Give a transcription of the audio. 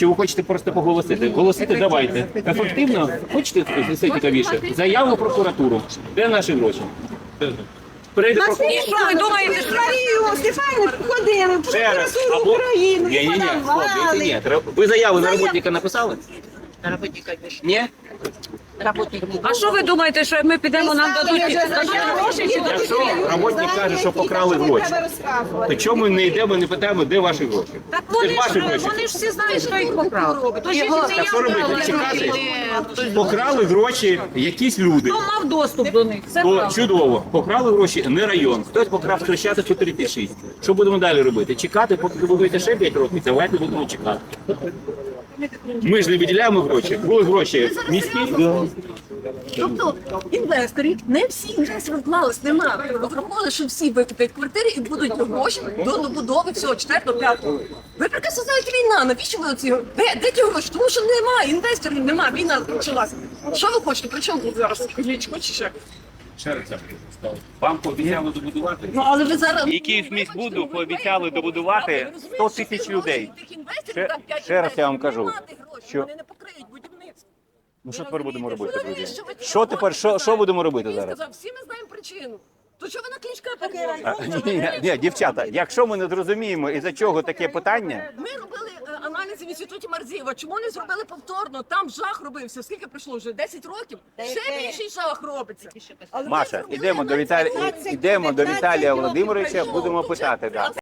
Чи ви хочете просто поголосити? Голосити давайте. Ефективно, хочете все цікавіше? Заяву в прокуратуру. Де наші гроші? Перейде прокуратура. Що ви думаєте, що Марію Стефанівну ходили в Ще раз. прокуратуру Або... України, Ні, ні, ні, подавали. хлопці, ні, треба- Ви заяву на роботника написали? Ні? А що ви думаєте, що як ми підемо, нам дадуть дадуть гроші чи дадуть? Якщо роботник каже, що покрали гроші, то чому ми не йдемо, не питаємо, де ваші гроші? Так вони ж ваші гроші. вони ж всі знають, хто їх покрав. То ж Так що робити? Чекати? Покрали гроші якісь люди. Хто мав доступ до них? Це О, правда. чудово. Покрали гроші не район. Хтось покрав Хрещатик 436. Що будемо далі робити? Чекати, поки ви будете ще 5 років? Давайте будемо чекати. Ми ж не виділяємо гроші. Були гроші міські. Тобто інвесторів не всі інвестори вклались, нема. Враховували, що всі викуплять квартири і будуть гроші до добудови всього четвертого, п'ятого. Ви прекрасно знаєте війна. Навіщо ви оці? Де, де ті гроші? Тому що немає інвесторів, немає. Війна почалася. Що ви хочете? При чому тут зараз? Кличко чи ще? Ще раз я скажу. Вам пообіцяли добудувати. Ну але ви зараз І Київміськбуду пообіцяли добудувати 100 тисяч людей. Ще, ще раз я вам кажу, що- що вони не покриють будівництво. Ну що тепер будемо робити, друзі? що Що тепер? Що, що будемо робити Він зараз? сказав, всі ми знаємо причину. То що ви на кличка А, ні, ні, ні, дівчата, якщо ми не зрозуміємо, із-за чого таке питання, Ми робили е, аналізи в інституті Марзієва. Чому не зробили повторно? Там жах робився. Скільки пройшло вже? 10 років? Ще більший жах робиться. Маша, ідемо до. Віталія, ідемо до Віталія Володимировича, будемо питати. Да.